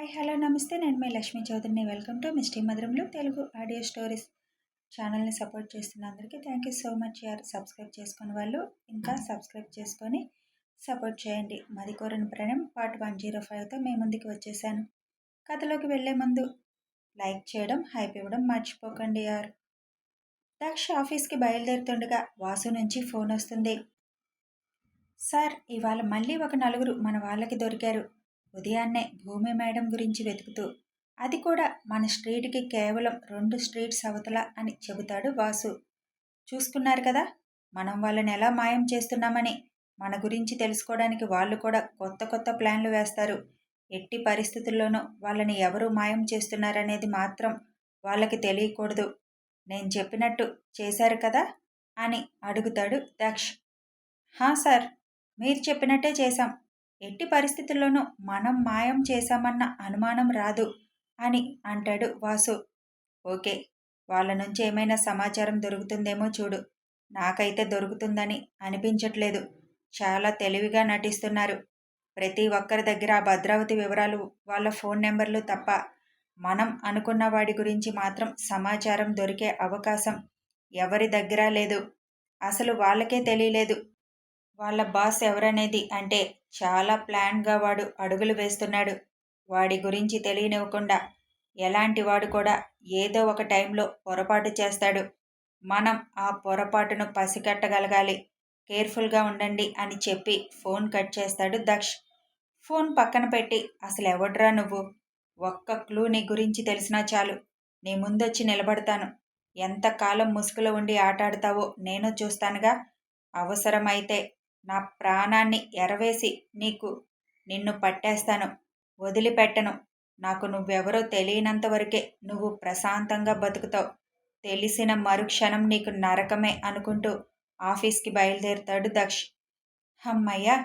Hi hello నమస్తే. నేను మీ లక్ష్మీ చౌదరిని. వెల్కమ్ టు మిస్టీ మధురంలో తెలుగు ఆడియో స్టోరీస్ ఛానల్ని సపోర్ట్ చేస్తున్న అందరికీ థ్యాంక్ యూ సో మచ్. యార్ సబ్స్క్రైబ్ చేసుకున్న వాళ్ళు ఇంకా సబ్స్క్రైబ్ చేసుకొని సపోర్ట్ చేయండి. మది కోరిన ప్రణయం పార్ట్ వన్ జీరో ఫైవ్తో మీ ముందుకు వచ్చేసాను. కథలోకి వెళ్ళే ముందు లైక్ చేయడం హైప్ ఇవ్వడం మర్చిపోకండి యార్. దక్ష ఆఫీస్కి బయలుదేరుతుండగా వాసు నుంచి ఫోన్ వస్తుంది. సార్ ఇవాళ మళ్ళీ ఒక నలుగురు మన వాళ్ళకి దొరికారు. ఉదయాన్నే భూమి మేడం గురించి వెతుకుతూ అది కూడా మన స్ట్రీట్కి కేవలం రెండు స్ట్రీట్స్ అవతల అని చెబుతాడు వాసు. చూసుకున్నారు కదా మనం వాళ్ళని ఎలా మాయం చేస్తున్నామని మన గురించి తెలుసుకోవడానికి వాళ్ళు కూడా కొత్త కొత్త ప్లాన్లు వేస్తారు. ఎట్టి పరిస్థితుల్లోనూ వాళ్ళని ఎవరు మాయం చేస్తున్నారనేది మాత్రం వాళ్ళకి తెలియకూడదు. నేను చెప్పినట్టు చేశారు కదా అని అడుగుతాడు దక్ష్. హా సార్ మీరు చెప్పినట్టే చేశాం. ఎట్టి పరిస్థితుల్లోనూ మనం మాయం చేశామన్న అనుమానం రాదు అని అంటాడు వాసు. ఓకే వాళ్ళ నుంచి ఏమైనా సమాచారం దొరుకుతుందేమో చూడు. నాకైతే దొరుకుతుందని అనిపించట్లేదు. చాలా తెలివిగా నటిస్తున్నారు. ప్రతి ఒక్కరి దగ్గర ఆ భద్రావతి వివరాలు వాళ్ళ ఫోన్ నెంబర్లు తప్ప మనం అనుకున్న వాడి గురించి మాత్రం సమాచారం దొరికే అవకాశం ఎవరి దగ్గర లేదు. అసలు వాళ్ళకే తెలియలేదు. వాళ్ళ బాస్ ఎవరనేది అంటే చాలా ప్లాన్గా వాడు అడుగులు వేస్తున్నాడు. వాడి గురించి తెలియనివ్వకుండా ఎలాంటి వాడు కూడా ఏదో ఒక టైంలో పొరపాటు చేస్తాడు. మనం ఆ పొరపాటును పసిగట్టగలగాలి. కేర్ఫుల్గా ఉండండి అని చెప్పి ఫోన్ కట్ చేస్తాడు దక్ష్. ఫోన్ పక్కన పెట్టి అసలు ఎవడ్రా నువ్వు? ఒక్క క్లూ నీ గురించి తెలిసినా చాలు. నీ ముందొచ్చి నిలబడతాను. ఎంతకాలం ముసుగులో ఉండి ఆటాడుతావో నేను చూస్తానుగా. అవసరమైతే నా ప్రాణాన్ని ఎరవేసి నీకు నిన్ను పట్టేస్తాను. వదిలిపెట్టను. నాకు నువ్వెవరో తెలియనంత వరకే నువ్వు ప్రశాంతంగా బతుకుతావు. తెలిసిన మరుక్షణం నీకు నరకమే అనుకుంటూ ఆఫీస్కి బయలుదేరుతాడు దక్ష్. అమ్మయ్యా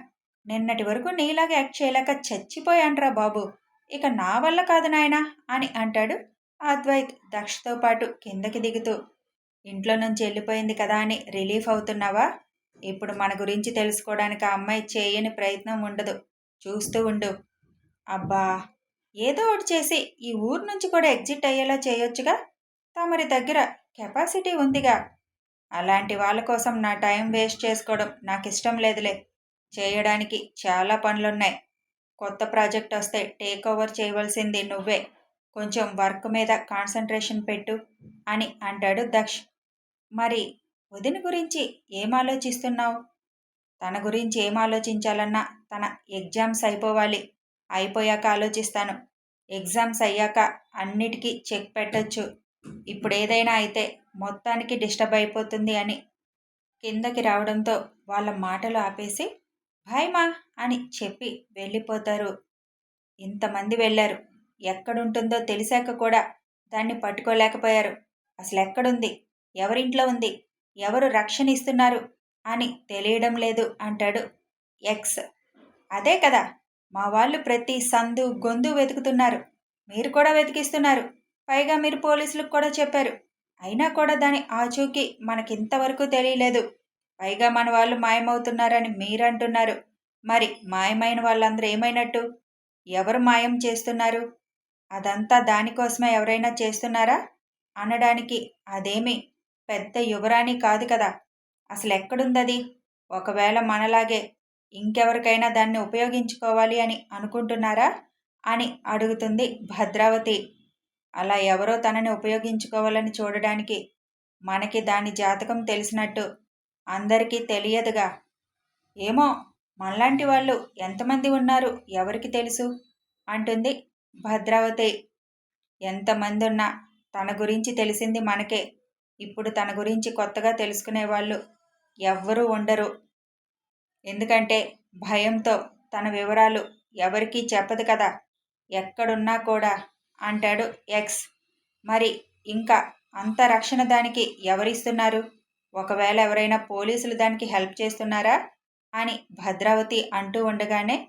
నిన్నటి వరకు నీలాగా యాక్ట్ చేయలేక చచ్చిపోయాండ్రా బాబు. ఇక నా వల్ల కాదు నాయనా అని అంటాడు అద్వైత్ దక్షతో పాటు కిందకి దిగుతూ. ఇంట్లో నుంచి వెళ్ళిపోయింది కదా అని రిలీఫ్ అవుతున్నావా? ఇప్పుడు మన గురించి తెలుసుకోవడానికి ఆ అమ్మాయి చేయని ప్రయత్నం ఉండదు. చూస్తూ ఉండు. అబ్బా! ఏదో ఒకటి చేసి ఈ ఊరు నుంచి కూడా ఎగ్జిట్ అయ్యేలా చేయొచ్చుగా? తమరి దగ్గర కెపాసిటీ ఉందిగా. అలాంటి వాళ్ళ కోసం నా టైం వేస్ట్ చేసుకోవడం నాకు ఇష్టం లేదులే. చేయడానికి చాలా పనులున్నాయి. కొత్త ప్రాజెక్ట్ వస్తే టేక్ ఓవర్ చేయవలసింది నువ్వే. కొంచెం వర్క్ మీద కాన్సన్ట్రేషన్ పెట్టు అని అంటాడు దక్ష్. మరి వదిన గురించి ఏం ఆలోచిస్తున్నావు తన గురించి ఏం ఆలోచించాలన్నా తన ఎగ్జామ్స్ అయిపోవాలి. అయిపోయాక ఆలోచిస్తాను. ఎగ్జామ్స్ అయ్యాక అన్నిటికీ చెక్ పెట్టచ్చు. ఇప్పుడు ఏదైనా అయితే మొత్తానికి డిస్టర్బ్ అయిపోతుంది అని కిందకి రావడంతో వాళ్ళ మాటలు ఆపేసి భయమా? అని చెప్పి వెళ్ళిపోతారు. ఇంతమంది వెళ్ళారు. ఎక్కడుంటుందో తెలిసాక కూడా దాన్ని పట్టుకోలేకపోయారు. అసలు ఎక్కడుంది ఎవరింట్లో ఉంది? ఎవరు రక్షణ ఇస్తున్నారు అని తెలియడం లేదు అంటాడు ఎక్స్. అదే కదా మా వాళ్ళు ప్రతి సందు గొంతు వెతుకుతున్నారు. మీరు కూడా వెతికిస్తున్నారు. పైగా మీరు పోలీసులకు కూడా చెప్పారు. అయినా కూడా దాని ఆచూకీ మనకింతవరకు తెలియలేదు. పైగా మన వాళ్ళు మాయమవుతున్నారని మీరంటున్నారు. మరి మాయమైన వాళ్ళందరూ ఏమైనట్టు? ఎవరు మాయం చేస్తున్నారు? అదంతా దానికోసమే ఎవరైనా చేస్తున్నారా? అనడానికి అదేమి పెద్ద యువరాణి కాదు కదా. అసలు ఎక్కడుందది ఒకవేళ మనలాగే ఇంకెవరికైనా దాన్ని ఉపయోగించుకోవాలి అని అనుకుంటున్నారా? అని అడుగుతుంది భద్రావతి. అలా ఎవరో తనని ఉపయోగించుకోవాలని చూడడానికి మనకి దాని జాతకం తెలిసినట్టు అందరికీ తెలియదుగా. ఏమో మనలాంటి వాళ్ళు ఎంతమంది ఉన్నారు ఎవరికి తెలుసు? అంటుంది భద్రావతి. ఎంతమంది ఉన్నా తన గురించి తెలిసింది మనకే. ఇప్పుడు తన గురించి కొత్తగా తెలుసుకునే వాళ్ళు ఎవ్వరూ ఉండరు. ఎందుకంటే భయంతో తన వివరాలు ఎవరికీ చెప్పదు కదా. ఎక్కడున్నా కూడా అంటాడు ఎక్స్. మరి ఇంకా అంత రక్షణ దానికి ఎవరిస్తున్నారు? ఒకవేళ ఎవరైనా పోలీసులు దానికి హెల్ప్ చేస్తున్నారా? అని భద్రావతి అంటూ ఉండగానే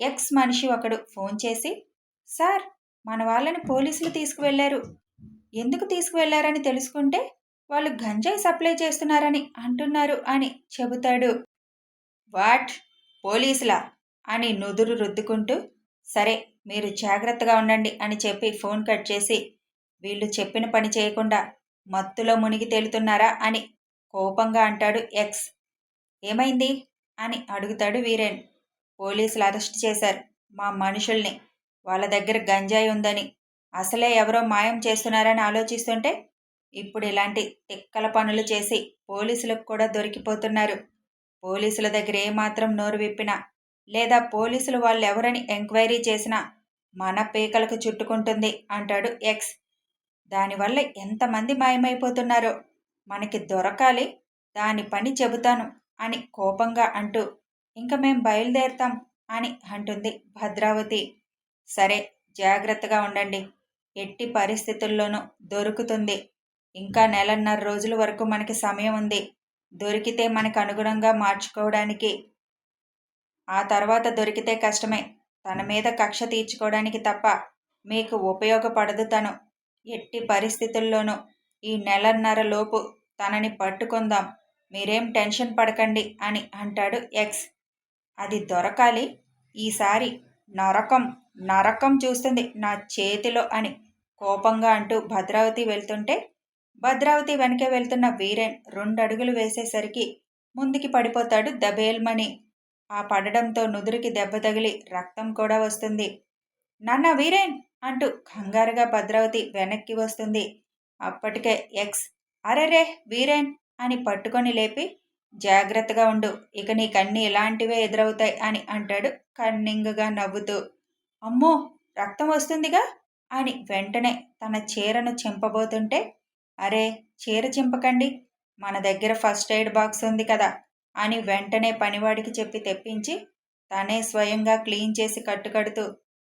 ఎక్స్ మనిషి ఒకడు ఫోన్ చేసి సార్ మన వాళ్ళని పోలీసులు తీసుకువెళ్ళారు. ఎందుకు తీసుకువెళ్ళారని తెలుసుకుంటే వాళ్ళు గంజాయి సప్లై చేస్తున్నారని అంటున్నారు అని చెబుతాడు. వాట్? పోలీసులా? అని నుదురు రుద్దుకుంటూ సరే మీరు జాగ్రత్తగా ఉండండి అని చెప్పి ఫోన్ కట్ చేసి వీళ్ళు చెప్పిన పని చేయకుండా మత్తులో మునిగి తేలుతున్నారా అని కోపంగా అంటాడు ఎక్స్. ఏమైంది? అని అడుగుతాడు వీరేన్. పోలీసులు అరెస్ట్ చేశారు మా మనుషుల్ని. వాళ్ళ దగ్గర గంజాయి ఉందని. అసలే ఎవరో మాయం చేస్తున్నారని ఆలోచిస్తుంటే ఇప్పుడు ఇలాంటి తిక్కల పనులు చేసి పోలీసులకు కూడా దొరికిపోతున్నారు. పోలీసుల దగ్గర ఏమాత్రం నోరు విప్పినా లేదా పోలీసులు వాళ్ళెవరని ఎంక్వైరీ చేసినా మన పీకలకు చుట్టుకుంటుంది అంటాడు ఎక్స్. దానివల్ల ఎంతమంది మాయమైపోతున్నారో మనకి దొరకాలి దాని పని చెబుతాను అని కోపంగా అంటూ ఇంక మేం బయలుదేరుతాం అని అంటుంది భద్రావతి. సరే జాగ్రత్తగా ఉండండి. ఎట్టి పరిస్థితుల్లోనూ దొరుకుతుంది ఇంకా నెలన్నర రోజుల వరకు మనకి సమయం ఉంది. దొరికితే మనకు అనుగుణంగా మార్చుకోవడానికి. ఆ తర్వాత దొరికితే కష్టమే. తన మీద కక్ష తీర్చుకోవడానికి తప్ప మీకు ఉపయోగపడదు తను. ఎట్టి పరిస్థితుల్లోనూ ఈ నెలన్నర లోపు తనని పట్టుకుందాం. మీరేం టెన్షన్ పడకండి అని అంటాడు ఎక్స్. అది దొరకాలి. ఈసారి నరకం నరకం చూస్తుంది నా చేతిలో అని కోపంగా అంటూ భద్రావతి వెళ్తుంటే భద్రావతి వెనకే వెళ్తున్న వీరేన్ రెండు అడుగులు వేసేసరికి ముందుకి పడిపోతాడు దబేల్మని ఆ పడడంతో నుదురికి దెబ్బ తగిలి రక్తం కూడా వస్తుంది. నాన్న వీరేన్ అంటూ కంగారుగా భద్రావతి వెనక్కి వస్తుంది. అప్పటికే ఎక్స్ అరెరే వీరేన్ అని పట్టుకొని లేపి జాగ్రత్తగా ఉండు ఇక నీకన్నీ ఇలాంటివే ఎదురవుతాయి అని అంటాడు కన్నింగుగా నవ్వుతూ. అమ్మో రక్తం వస్తుందిగా అని వెంటనే తన చీరను చింపబోతుంటే అరే చీర చింపకండి. మన దగ్గర ఫస్ట్ ఎయిడ్ బాక్స్ ఉంది కదా అని వెంటనే పనివాడికి చెప్పి తెప్పించి తనే స్వయంగా క్లీన్ చేసి కట్టుకడుతూ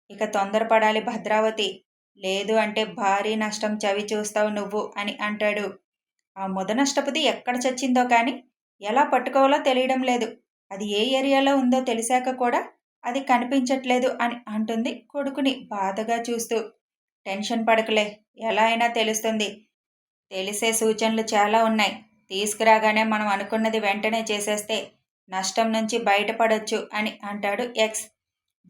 ఇక తొందరపడాలి భద్రావతి. లేదు అంటే భారీ నష్టం చవి చూస్తావు నువ్వు అని అంటాడు. ఆ ముద నష్టపతి ఎక్కడ చచ్చిందో కానీ ఎలా పట్టుకోవాలో తెలియడం లేదు. అది ఏ ఏరియాలో ఉందో తెలిసాక కూడా అది కనిపించట్లేదు అని అంటుంది కొడుకుని బాధగా చూస్తూ. టెన్షన్ పడకలే ఎలా అయినా తెలుస్తుంది. తెలిసే సూచనలు చాలా ఉన్నాయి. తీసుకురాగానే మనం అనుకున్నది వెంటనే చేసేస్తే నష్టం నుంచి బయటపడొచ్చు అని అంటాడు ఎక్స్.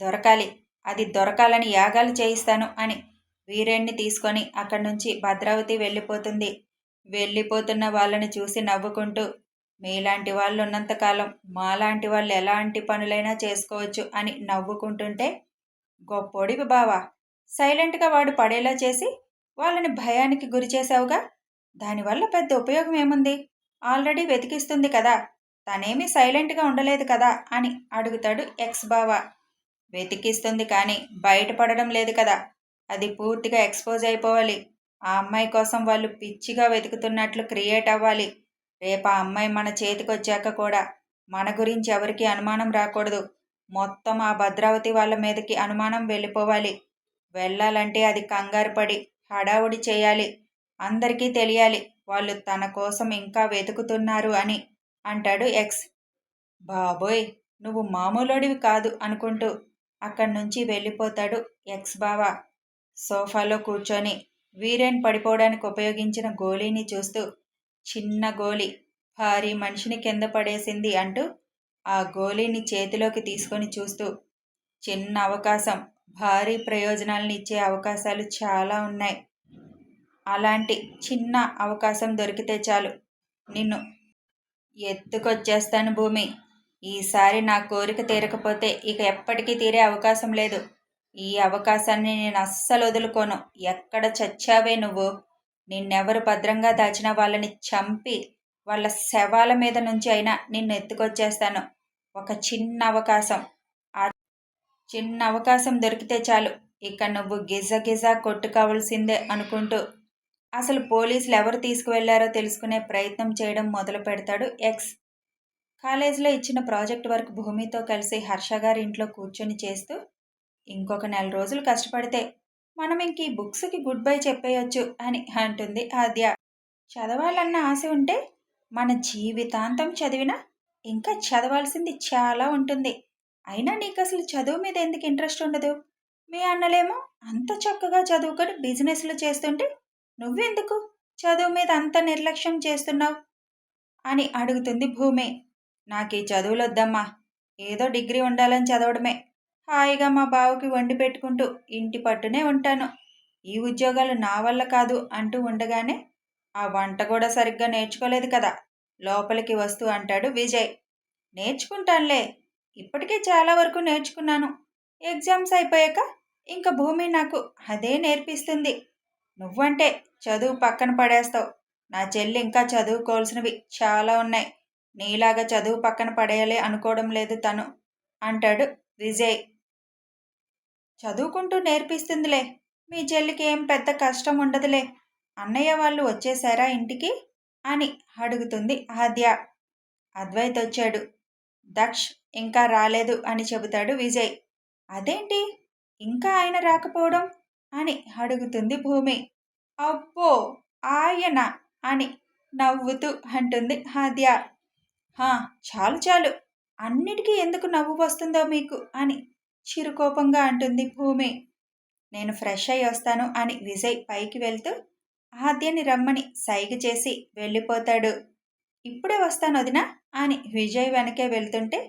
దొరకాలి. అది దొరకాలని యాగాలు చేయిస్తాను అని వీరేణ్ణి తీసుకొని అక్కడి నుంచి భద్రావతి వెళ్ళిపోతుంది. వెళ్ళిపోతున్న వాళ్ళని చూసి నవ్వుకుంటూ మీలాంటి వాళ్ళు ఉన్నంతకాలం మాలాంటి వాళ్ళు ఎలాంటి పనులైనా చేసుకోవచ్చు అని నవ్వుకుంటుంటే గొప్పోడివి బావా. సైలెంట్గా వాడు పడేలా చేసి వాళ్ళని భయానికి గురి చేసావుగా దానివల్ల పెద్ద ఉపయోగం ఏముంది? ఆల్రెడీ వెతికిస్తుంది కదా. తనేమీ సైలెంట్గా ఉండలేదు కదా అని అడుగుతాడు ఎక్స్ బావా. వెతికిస్తుంది కానీ బయటపడడం లేదు కదా. అది పూర్తిగా ఎక్స్పోజ్ అయిపోవాలి. ఆ అమ్మాయి కోసం వాళ్ళు పిచ్చిగా వెతుకుతున్నట్లు క్రియేట్ అవ్వాలి. రేపు ఆ అమ్మాయి మన చేతికి వచ్చాక కూడా మన గురించి ఎవరికి అనుమానం రాకూడదు. మొత్తం ఆ భద్రావతి వాళ్ళ మీదకి అనుమానం వెళ్ళిపోవాలి. వెళ్ళాలంటే అది కంగారు పడి హడావుడి చేయాలి. అందరికీ తెలియాలి వాళ్ళు తన కోసం ఇంకా వెతుకుతున్నారు అని అంటాడు ఎక్స్. బాబోయ్ నువ్వు మామూలుడివి కాదు అనుకుంటూ అక్కడి నుంచి వెళ్ళిపోతాడు ఎక్స్ బావా. సోఫాలో కూర్చొని వీరేన్ పడిపోవడానికి ఉపయోగించిన గోళీని చూస్తూ చిన్న గోళీ భారీ మనిషిని కింద పడేసింది అంటూ ఆ గోళీని చేతిలోకి తీసుకొని చూస్తూ చిన్న అవకాశం భారీ ప్రయోజనాలను ఇచ్చే అవకాశాలు చాలా ఉన్నాయి. అలాంటి చిన్న అవకాశం దొరికితే చాలు. నిన్ను ఎత్తుకొచ్చేస్తాను భూమి. ఈసారి నా కోరిక తీరకపోతే ఇక ఎప్పటికీ తీరే అవకాశం లేదు. ఈ అవకాశాన్ని నేను అస్సలు వదులుకోను. ఎక్కడ చచ్చావే నువ్వు? నిన్నెవరు భద్రంగా దాచిన వాళ్ళని చంపి వాళ్ళ శవాల మీద నుంచి అయినా నిన్ను ఎత్తుకొచ్చేస్తాను. ఒక చిన్న అవకాశం. ఆ చిన్న అవకాశం దొరికితే చాలు. ఇక నువ్వు గిజ గిజ కొట్టుకోవాల్సిందే అనుకుంటూ అసలు పోలీసులు ఎవరు తీసుకువెళ్ళారో తెలుసుకునే ప్రయత్నం చేయడం మొదలు పెడతాడు ఎక్స్. కాలేజీలో ఇచ్చిన ప్రాజెక్ట్ వర్క్ భూమితో కలిసి హర్ష గారి ఇంట్లో కూర్చొని చేస్తూ ఇంకొక నెల రోజులు కష్టపడితే మనం ఇంక ఈ బుక్స్కి గుడ్ బై చెప్పేయచ్చు అని అంటుంది ఆద్య. చదవాలన్న ఆశ ఉంటే మన జీవితాంతం చదివినా ఇంకా చదవాల్సింది చాలా ఉంటుంది. అయినా నీకు అసలు చదువు మీద ఎందుకు ఇంట్రెస్ట్ ఉండదు? మీ అన్నలేమో అంత చక్కగా చదువుకొని బిజినెస్లు చేస్తుంటే నువ్వెందుకు? చదువు మీద అంత నిర్లక్ష్యం చేస్తున్నావు? అని అడుగుతుంది భూమి. నాకు ఈ చదువులొద్దమ్మా. ఏదో డిగ్రీ ఉండాలని చదవడమే. హాయిగా మా బావకి వండి పెట్టుకుంటూ ఇంటి పట్టునే ఉంటాను. ఈ ఉద్యోగాలు నా వల్ల కాదు అంటూ ఉండగానే ఆ వంట కూడా సరిగ్గా నేర్చుకోలేదు కదా. లోపలికి వస్తూ అంటాడు విజయ్. నేర్చుకుంటానులే. ఇప్పటికే చాలా వరకు నేర్చుకున్నాను. ఎగ్జామ్స్ అయిపోయాక ఇంకా భూమి నాకు అదే నేర్పిస్తుంది. నువ్వంటే చదువు పక్కన పడేస్తావు. నా చెల్లి ఇంకా చదువుకోవాల్సినవి చాలా ఉన్నాయి. నీలాగా చదువు పక్కన పడేయాలి అనుకోవడం లేదు తను అంటాడు విజయ్. చదువుకుంటూ నేర్పిస్తుందిలే. మీ చెల్లికి ఏం పెద్ద కష్టం ఉండదులే. అన్నయ్య వాళ్ళు వచ్చేసారా ఇంటికి? అని అడుగుతుంది ఆద్య. అద్వైత్ వచ్చాడు. దక్ష్ ఇంకా రాలేదు అని చెబుతాడు విజయ్. అదేంటి? ఇంకా ఆయన రాకపోవడం? అని అడుగుతుంది భూమి. అబ్బో ఆయన అని నవ్వుతూ అంటుంది ఆద్య హా చాలు చాలు. అన్నిటికీ ఎందుకు నవ్వు వస్తుందో మీకు అని చిరుకోపంగా అంటుంది భూమి. నేను ఫ్రెష్ అయ్యి వస్తాను అని విజయ్ పైకి వెళ్తూ ఆద్యని రమ్మని సైగ చేసి వెళ్ళిపోతాడు. ఇప్పుడే వస్తాను వదినా అని విజయ్ వెనకే వెళ్తుంటే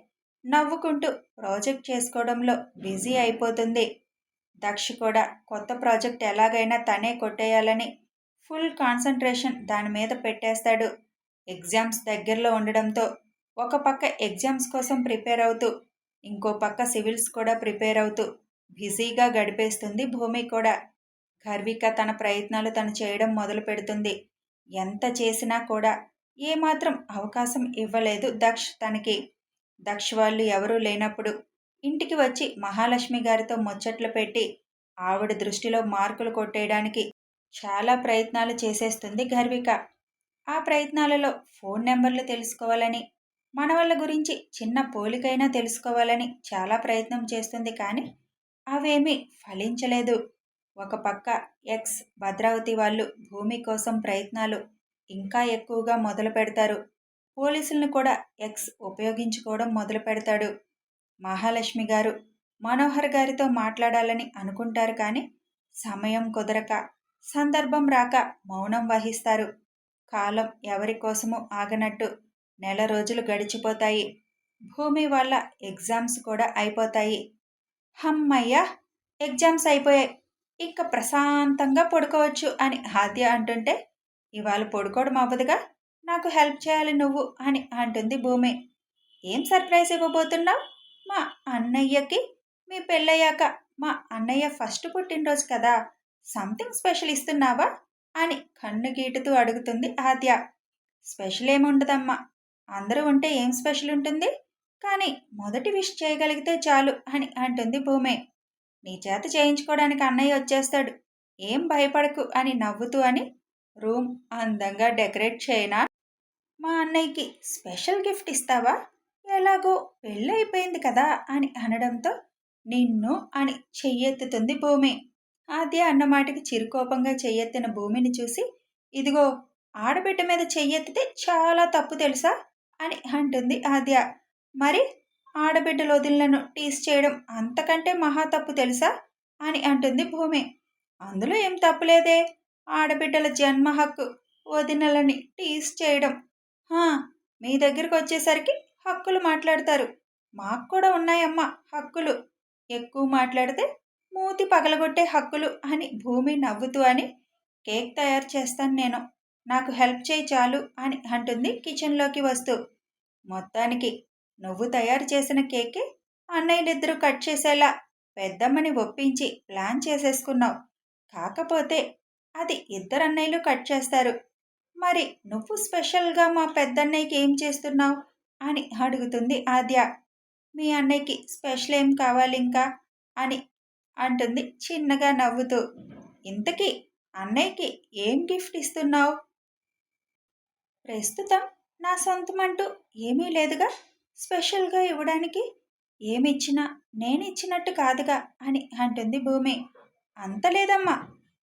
నవ్వుకుంటూ ప్రాజెక్ట్ చేసుకోవడంలో బిజీ అయిపోతుంది. దక్ష కూడా కొత్త ప్రాజెక్ట్ ఎలాగైనా తనే కొట్టేయాలని ఫుల్ కాన్సన్ట్రేషన్ దాని మీద పెట్టేస్తాడు. ఎగ్జామ్స్ దగ్గరలో ఉండడంతో ఒక పక్క ఎగ్జామ్స్ కోసం ప్రిపేర్ అవుతూ ఇంకో పక్క సివిల్స్ కూడా ప్రిపేర్ అవుతూ బిజీగా గడిపేస్తుంది భూమి కూడా. గర్విక తన ప్రయత్నాలు తను చేయడం మొదలు పెడుతుంది. ఎంత చేసినా కూడా ఏమాత్రం అవకాశం ఇవ్వలేదు దక్ష్ తనకి. దక్ష్ వాళ్ళు ఎవరూ లేనప్పుడు ఇంటికి వచ్చి మహాలక్ష్మి గారితో ముచ్చట్లు పెట్టి ఆవిడ దృష్టిలో మార్కులు కొట్టేయడానికి చాలా ప్రయత్నాలు చేసేస్తుంది గర్విక. ఆ ప్రయత్నాలలో ఫోన్ నెంబర్లు తెలుసుకోవాలని మన వాళ్ళ గురించి చిన్న పోలికైనా తెలుసుకోవాలని చాలా ప్రయత్నం చేస్తుంది కానీ అవేమీ ఫలించలేదు. ఒక పక్క ఎక్స్ భద్రావతి వాళ్ళు భూమి కోసం ప్రయత్నాలు ఇంకా ఎక్కువగా మొదలు పెడతారు పోలీసులను కూడా ఎక్స్ ఉపయోగించుకోవడం మొదలు పెడతాడు మహాలక్ష్మి గారు మనోహర్ గారితో మాట్లాడాలని అనుకుంటారు కానీ సమయం కుదరక సందర్భం రాక మౌనం వహిస్తారు. కాలం ఎవరి కోసము ఆగనట్టు నెల రోజులు గడిచిపోతాయి. భూమి వల్ల ఎగ్జామ్స్ కూడా అయిపోతాయి. హమ్మయ్య! ఎగ్జామ్స్ అయిపోయాయి. ఇంకా ప్రశాంతంగా పడుకోవచ్చు అని హాద్య అంటుంటే ఇవాళ పడుకోవడం అవ్వదుగా? నాకు హెల్ప్ చేయాలి నువ్వు అని అంటుంది భూమి. ఏం సర్ప్రైజ్ ఇవ్వబోతున్నావు? మా అన్నయ్యకి మీ పెళ్ళయ్యాక మా అన్నయ్య ఫస్ట్ పుట్టినరోజు కదా సంథింగ్ స్పెషల్ ఇస్తున్నావా? అని కన్ను గీటుతూ అడుగుతుంది ఆద్య. స్పెషల్ ఏముండదమ్మా అందరూ ఉంటే ఏం స్పెషల్ ఉంటుంది? కానీ మొదటి విష్ చేయగలిగితే చాలు అని అంటుంది భూమి. నీ చేత చేయించుకోవడానికి అన్నయ్య వచ్చేస్తాడు. ఏం భయపడకు అని నవ్వుతూ అని రూమ్ అందంగా డెకరేట్ చేయనా? మా అన్నయ్యకి స్పెషల్ గిఫ్ట్ ఇస్తావా? ఎలాగో పెళ్ళైపోయింది కదా అని అనడంతో నిన్ను అని చెయ్యెత్తుతుంది భూమి. ఆద్య అన్నమాటకి చిరుకోపంగా చెయ్యెత్తిన భూమిని చూసి ఇదిగో ఆడబిడ్డ మీద చెయ్యెత్తితే చాలా తప్పు తెలుసా? అని అంటుంది ఆద్య. మరి ఆడబిడ్డల వదిలినను టీస్ చేయడం అంతకంటే మహా తప్పు తెలుసా? అని అంటుంది భూమి. అందులో ఏం తప్పులేదే ఆడబిడ్డల జన్మ హక్కు వదినలని టీస్ చేయడం. మీ దగ్గరకు వచ్చేసరికి హక్కులు మాట్లాడతారు. మాకు కూడా ఉన్నాయమ్మా హక్కులు. ఎక్కువ మాట్లాడితే మూతి పగలగొట్టే హక్కులు అని భూమి నవ్వుతూ అని కేక్ తయారు చేస్తాను నేను. నాకు హెల్ప్ చేయి చాలు అని అంటుంది కిచెన్లోకి వస్తూ. మొత్తానికి నువ్వు తయారు చేసిన కేకే అన్నయ్యలిద్దరూ కట్ చేసేలా పెద్దమ్మని ఒప్పించి ప్లాన్ చేసేసుకున్నావు. కాకపోతే అది ఇద్దరు అన్నయ్యలు కట్ చేస్తారు. మరి నువ్వు స్పెషల్గా మా పెద్దన్నయ్యకి ఏం చేస్తున్నావు? అని అడుగుతుంది ఆద్య. మీ అన్నయ్యకి స్పెషల్ ఏం కావాలి ఇంకా అని అంటుంది చిన్నగా నవ్వుతూ. ఇంతకీ అన్నయ్యకి ఏం గిఫ్ట్ ఇస్తున్నావు? ప్రస్తుతం నా సొంతం అంటూ ఏమీ లేదుగా. స్పెషల్గా ఇవ్వడానికి ఏమిచ్చినా నేను ఇచ్చినట్టు కాదుగా అని అంటుంది భూమి. అంత లేదమ్మా.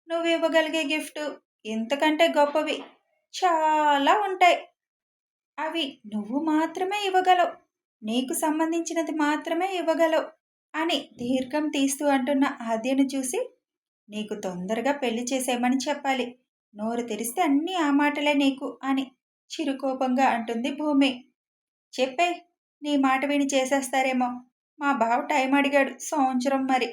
నువ్వు ఇవ్వగలిగే గిఫ్ట్ ఇంతకంటే గొప్పవి చాలా ఉంటాయి. అవి నువ్వు మాత్రమే ఇవ్వగలవు. నీకు సంబంధించినది మాత్రమే ఇవ్వగలవు అని దీర్ఘం తీస్తూ అంటున్న ఆద్యను చూసి నీకు తొందరగా పెళ్ళి చేసేయమని చెప్పాలి. నోరు తెరిస్తే అన్నీ ఆ మాటలే నీకు అని చిరుకోపంగా అంటుంది భూమి. చెప్పే నీ మాట విని చేసేస్తారేమో. మా బావ టైం అడిగాడు సంవత్సరం మరి.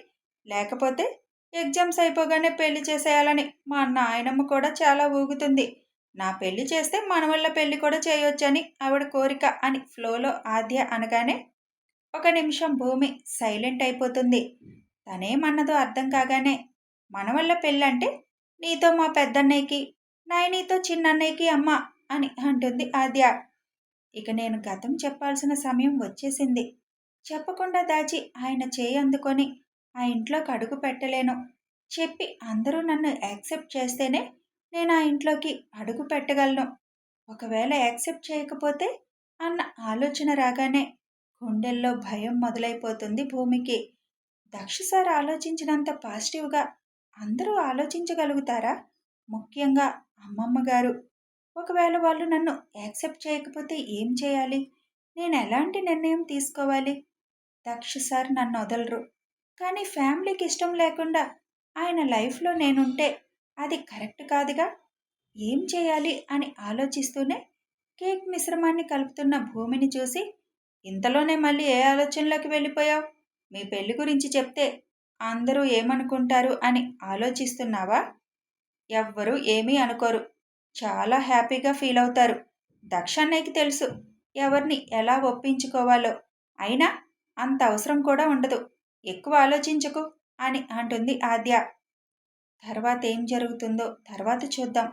లేకపోతే ఎగ్జామ్స్ అయిపోగానే పెళ్ళి చేసేయాలని మా నాయనమ్మ కూడా చాలా ఊగుతుంది. నా పెళ్ళి చేస్తే మనవళ్ళ పెళ్ళి కూడా చేయొచ్చని ఆవిడ కోరిక అని ఫ్లోలో ఆద్య అనగానే ఒక నిమిషం భూమి సైలెంట్ అయిపోతుంది. తనేమన్నదో అర్థం కాగానే మనవళ్ళ పెళ్ళంటే నీతో మా పెద్దన్నయ్యకి నాయనీతో చిన్నన్నయ్యకి అమ్మ అని అంటుంది ఆద్య. ఇక నేను గతం చెప్పాల్సిన సమయం వచ్చేసింది. చెప్పకుండా దాచి ఆయన చేయి అందుకొని ఆ ఇంట్లోకి అడుగు పెట్టలేను. చెప్పి అందరూ నన్ను యాక్సెప్ట్ చేస్తేనే నేను ఆ ఇంట్లోకి అడుగు పెట్టగలను. ఒకవేళ యాక్సెప్ట్ చేయకపోతే అన్న ఆలోచన రాగానే గుండెల్లో భయం మొదలైపోతుంది భూమికి. దక్ష సార్ ఆలోచించినంత పాజిటివ్గా అందరూ ఆలోచించగలుగుతారా? ముఖ్యంగా అమ్మమ్మ గారు. ఒకవేళ వాళ్ళు నన్ను యాక్సెప్ట్ చేయకపోతే ఏం చేయాలి? నేను ఎలాంటి నిర్ణయం తీసుకోవాలి? దక్ష సార్ నన్ను వదలరు. కానీ ఫ్యామిలీకి ఇష్టం లేకుండా ఆయన లైఫ్లో నేనుంటే అది కరెక్ట్ కాదుగా? ఏం చేయాలి అని ఆలోచిస్తూనే కేక్ మిశ్రమాన్ని కలుపుతున్న భూమిని చూసి ఇంతలోనే మళ్ళీ ఏ ఆలోచనలోకి వెళ్ళిపోయావు? మీ పెళ్ళి గురించి చెప్తే అందరూ ఏమనుకుంటారు అని ఆలోచిస్తున్నావా? ఎవ్వరూ ఏమీ అనుకోరు. చాలా హ్యాపీగా ఫీల్ అవుతారు. దక్ష అన్నయ్యకి తెలుసు ఎవరిని ఎలా ఒప్పించుకోవాలో. అయినా అంత అవసరం కూడా ఉండదు. ఎక్కువ ఆలోచించకు అని అంటుంది ఆద్య. తర్వాత ఏం జరుగుతుందో తర్వాత చూద్దాం.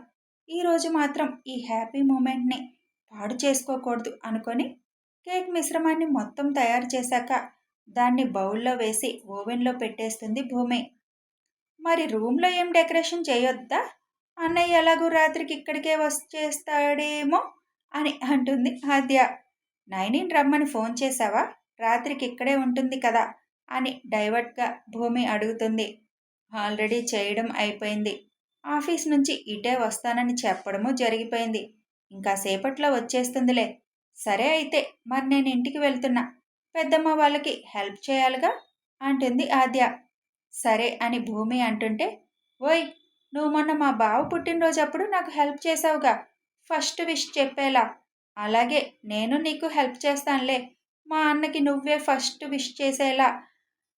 ఈరోజు మాత్రం ఈ హ్యాపీ మూమెంట్ని పాడు చేసుకోకూడదు అనుకొని కేక్ మిశ్రమాన్ని మొత్తం తయారు చేశాక దాన్ని బౌల్లో వేసి ఓవెన్లో పెట్టేస్తుంది భూమి. మరి రూమ్లో ఏం డెకరేషన్ చేయొద్దా? అన్నయ్య ఎలాగూ రాత్రికి ఇక్కడికే వచ్చేస్తాడేమో అని అంటుంది ఆద్య. నైనిన్ రమ్మని ఫోన్ చేశావా? రాత్రికి ఇక్కడే ఉంటుంది కదా అని డైవర్ట్గా భూమి అడుగుతుంది. ఆల్రెడీ చేయడం అయిపోయింది. ఆఫీస్ నుంచి ఇటే వస్తానని చెప్పడము జరిగిపోయింది. ఇంకా సేపట్లో వచ్చేస్తుందిలే. సరే అయితే మరి నేను ఇంటికి వెళ్తున్నా. పెద్దమ్మ వాళ్ళకి హెల్ప్ చేయాలిగా? అంటుంది ఆద్య. సరే అని భూమి అంటుంటే ఓయ్ నువ్వు మొన్న మా బావ పుట్టినరోజు అప్పుడు నాకు హెల్ప్ చేసావుగా ఫస్ట్ విష్ చెప్పేలా. అలాగే నేను నీకు హెల్ప్ చేస్తానులే. మా అన్నకి నువ్వే ఫస్ట్ విష్ చేసేలా.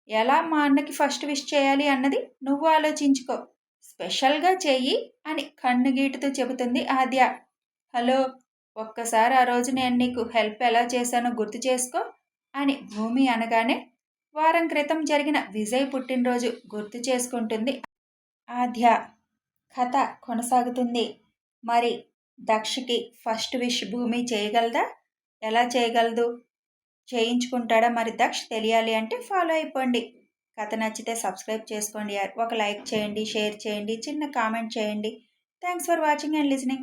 ఎలా మా అన్నకి ఫస్ట్ విష్ చేయాలి అన్నది నువ్వు ఆలోచించుకో. స్పెషల్గా చెయ్యి అని కన్ను గీటుతూ చెబుతుంది ఆద్య. హలో ఒక్కసారి ఆ రోజు నేను నీకు హెల్ప్ ఎలా చేశానో గుర్తు చేసుకో అని భూమి అనగానే వారం క్రితం జరిగిన విజయ్ పుట్టినరోజు గుర్తు చేసుకుంటుంది ఆద్య. కథ కొనసాగుతుంది. మరి దక్షకి ఫస్ట్ విష్ భూమి చేయగలదా? ఎలా చేయగలదు? చేయించుకుంటాడా మరి దక్ష తెలియాలి అంటే ఫాలో అయిపోండి. కథ నచ్చితే సబ్స్క్రైబ్ చేసుకోండి. ఒక లైక్ చేయండి షేర్ చేయండి చిన్న కామెంట్ చేయండి. Thanks for watching and listening